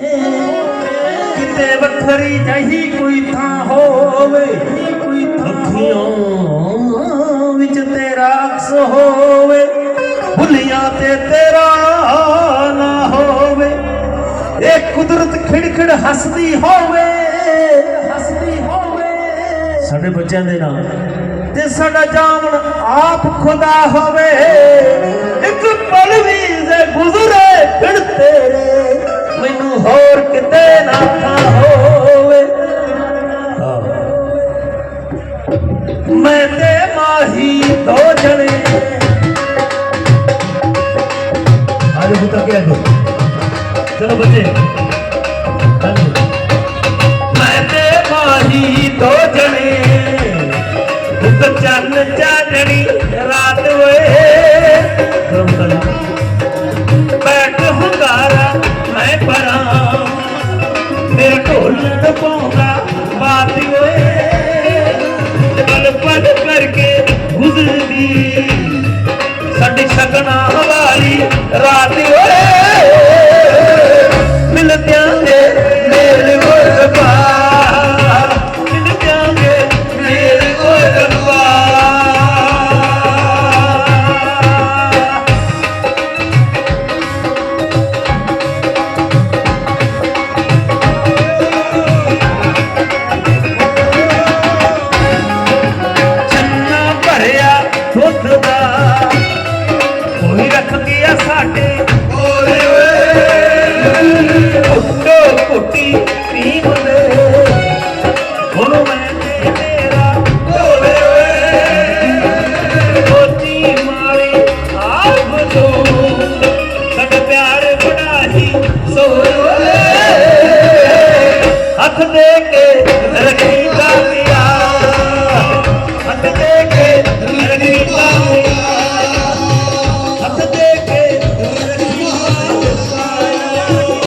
ਕਿਤੇ ਵੱਖਰੀ ਜਹੀ ਕੋਈ ਥਾਂ ਹੋਵੇ ਕੋਈ ਅੱਖੀਆਂ ਵਿੱਚ ਤੇਰਾ ਅਕਸ ਹੋਵੇ ਭੁੱਲੀਆਂ ਤੇ ਤੇਰਾ ਨਾ ਹੋਵੇ। ਇਹ ਕੁਦਰਤ ਖਿੜਖਿੜ ਹੱਸਦੀ ਹੋਵੇ ਹੱਸਦੀ ਹੋਵੇ। ਸਾਡੇ ਬੱਚਿਆਂ ਦੇ ਨਾਲ। ਤੇ ਸਾਡਾ ਜਾਮਣ ਆਪ ਖੁਦਾ ਹੋਵੇ। ਹੋਰ ਕਿਤੇ ਨਾ ਹੋਵੇ। ਆਹ। ਮੈਂ ਤੇ ਮਾਹੀ ਦੋ ਜਣੇ। ਆਜੋ ਬੁੱਤਾ ਕੇ ਆਜੋ। ਚਲੋ ਬੱਚੇ। ਮੈਂ ਤੇ ਮਾਹੀ ਦੋ ਜਣੇ। ਇੱਕ ਚੰਨ ਚਾਨਣੀ। ਮੇਰਾ ਢੋਲ ਟਪਾਉਂਦਾ ਬਾਤ ਓਏ। ਪਲ ਪਲ ਕਰਕੇ ਗੁਜ਼ਰਦੀ। ਸਾਡੀ ਸ਼ਗਨਾ ਵਾਲੀ ਰਾਤ ਬੜਾ ਹੀ ਸੋਏ ਓਏ ਹੱਥ ਦੇ ਕੇ ਰੱਖੀ